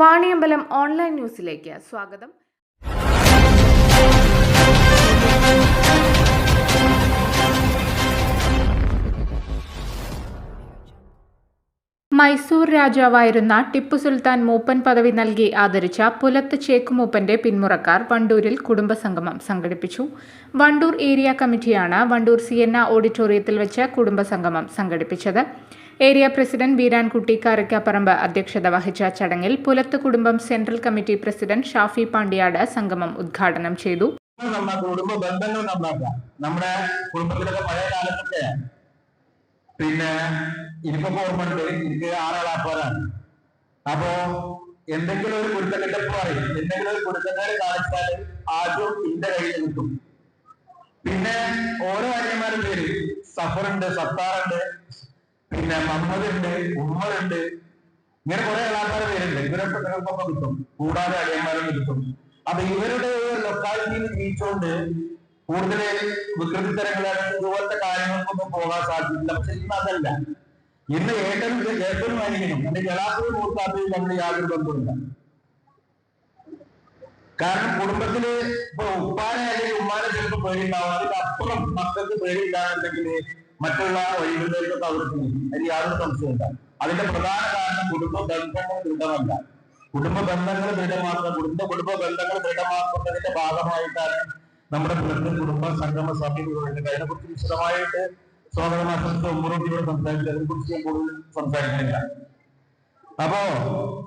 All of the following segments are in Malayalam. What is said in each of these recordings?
വാണിയമ്പലം ഓൺലൈൻ ന്യൂസിലേക്ക് സ്വാഗതം. മൈസൂർ രാജാവായിരുന്ന ടിപ്പു സുൽത്താൻ മൂപ്പൻ പദവി നൽകി ആദരിച്ച പുലത്ത് ചേക്ക് മൂപ്പന്റെ പിന്മുറക്കാർ വണ്ടൂരിൽ കുടുംബസംഗമം സംഘടിപ്പിച്ചു. വണ്ടൂർ ഏരിയ കമ്മിറ്റിയാണ് വണ്ടൂർ സിയന്ന ഓഡിറ്റോറിയത്തിൽ വെച്ച് കുടുംബസംഗമം സംഘടിപ്പിച്ചത്. ഏരിയ പ്രസിഡന്റ് വീരാൻകുട്ടി കാരക്കാപ്പറമ്പ് അധ്യക്ഷത വഹിച്ച ചടങ്ങിൽ പുലത്ത് കുടുംബം central committee president Shafi Pandiyad സംഗമം ഉദ്ഘാടനം ചെയ്തു. കുടുംബ ബന്ധങ്ങൾ നന്നാക്കാം നമ്മുടെ കുടുംബത്തിലൊക്കെ പഴയ കാലത്തൊക്കെ പിന്നെ എനിക്കൊക്കെ ഓർമ്മയുണ്ട്. എനിക്ക് ആറാളാപ്പാരാണ് അപ്പോ എന്തെങ്കിലും ഒരു കുരുത്തക്കെട്ടപ്പ് പറയും. എന്തെങ്കിലും ഒരു കുരുത്തക്കേട് കാണിച്ചാൽ ആദ്യം എന്റെ കയ്യിൽ കിട്ടും. പിന്നെ ഓരോ അന്യന്മാരും പേര് സഫറുണ്ട് സത്താറുണ്ട് പിന്നെ മുഹമ്മദ് ഉണ്ട് ഉമ്മറുണ്ട്. ഇങ്ങനെ കുറെ ആൾക്കാരുടെ പേരുണ്ട്. ഇവരൊക്കെ നിങ്ങൾക്കൊപ്പം കിട്ടും കൂടാതെ അടിയന്മാരും കിട്ടും അപ്പൊ ഇവരുടെ ലൊക്കാലിറ്റിയിൽ ജീവിച്ചുകൊണ്ട് കൂടുതൽ തരങ്ങളായിട്ട് ഇതുപോലത്തെ കാര്യങ്ങൾക്കൊന്നും പോകാൻ സാധിക്കില്ല പക്ഷെ ഇന്ന് അതല്ല. ഇന്ന് ഏട്ടനും ഏട്ടനും അനിയനും എന്റെ ജലാശയം മൂർത്താത്തയും തമ്മിൽ യാതൊരു ബന്ധമില്ല കാരണം കുടുംബത്തിൽ ഇപ്പൊ ഉപ്പാനെ അല്ലെങ്കിൽ ഉമ്മാനെ ചിലപ്പോൾ പേടിയുണ്ടാവും. അതിനപ്പുറം മക്കൾക്ക് പേടിയില്ലാന്നുണ്ടെങ്കിൽ മറ്റുള്ള വഴികളിലേക്കൊക്കെ അവർ പോകും. അതിന് യാതൊരു സംശയമില്ല അതിന്റെ പ്രധാന കാരണം കുടുംബ ബന്ധങ്ങൾ ദൃഢമല്ല. കുടുംബ ബന്ധങ്ങൾ ദൃഢമാക്കുന്ന കുടുംബ കുടുംബ ബന്ധങ്ങൾ ദൃഢമാക്കുന്നതിന്റെ ഭാഗമായിട്ടാണ് നമ്മുടെ പുലർത്തും കുടുംബ സംഗമ സമിതികളുണ്ട് അതിനെക്കുറിച്ച് വിശദമായിട്ട് സ്വാഗത മാസത്തെ ഉമ്മറൂട്ടിയോട് സംസാരിച്ചു. അതിനെക്കുറിച്ച് ഞാൻ കൂടുതൽ സംസാരിക്കുന്നില്ല. അപ്പോ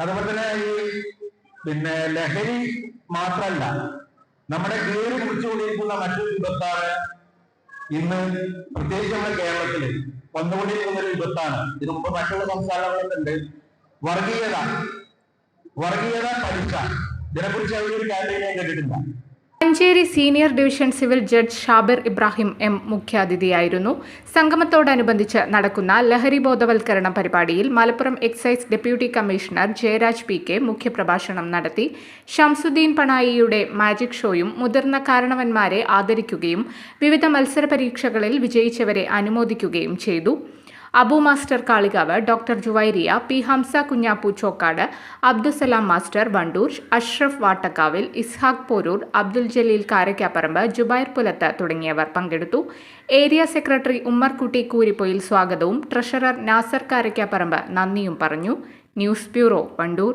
അതുപോലെ തന്നെ ഈ പിന്നെ ലഹരി മാത്രല്ല നമ്മുടെ കീഴിൽ കുടിച്ചുകൊണ്ടിരിക്കുന്ന മറ്റൊരു വിപത്താണ് ഇന്ന് പ്രത്യേകിച്ച് നമ്മുടെ കേരളത്തിൽ വന്നുകൊണ്ടിരിക്കുന്ന ഒരു വിപത്താണ്. ഇത് മുമ്പ് മറ്റുള്ള സംസ്ഥാനങ്ങളിലുണ്ട് വർഗീയത. വർഗീയത പലിശ ഇതിനെക്കുറിച്ച് അവർ ഒരു കാര്യം ഞാൻ കേട്ടിട്ടില്ല. Manjeri senior division civil judge Shabir Ibrahim M മുഖ്യാതിഥിയായിരുന്നു. സംഗമത്തോടനുബന്ധിച്ച് നടക്കുന്ന ലഹരി ബോധവൽക്കരണ പരിപാടിയിൽ Malappuram excise deputy commissioner Jayaraj P K മുഖ്യപ്രഭാഷണം നടത്തി. ഷംസുദ്ദീൻ പണായിയുടെ മാജിക് ഷോയും മുതിർന്ന കാരണവന്മാരെ ആദരിക്കുകയും വിവിധ മത്സര പരീക്ഷകളിൽ വിജയിച്ചവരെ അനുമോദിക്കുകയും ചെയ്തു. Abu master Kalikavu doctor Juvairiya P Hamza Kunhappu Chokkad Abdussalam master Wandoor Ashraf Vattakkavil Ishaq Poroor Abdul Jaleel Karakkaparambu Jubair Pulath തുടങ്ങിയവർ പങ്കെടുത്തു. ഏരിയ സെക്രട്ടറി ഉമ്മർകുട്ടി കൂരിപ്പൊയിൽ സ്വാഗതവും ട്രഷറർ നാസർ കാരക്കാപ്പറമ്പ് നന്ദിയും പറഞ്ഞു. News bureau Wandoor.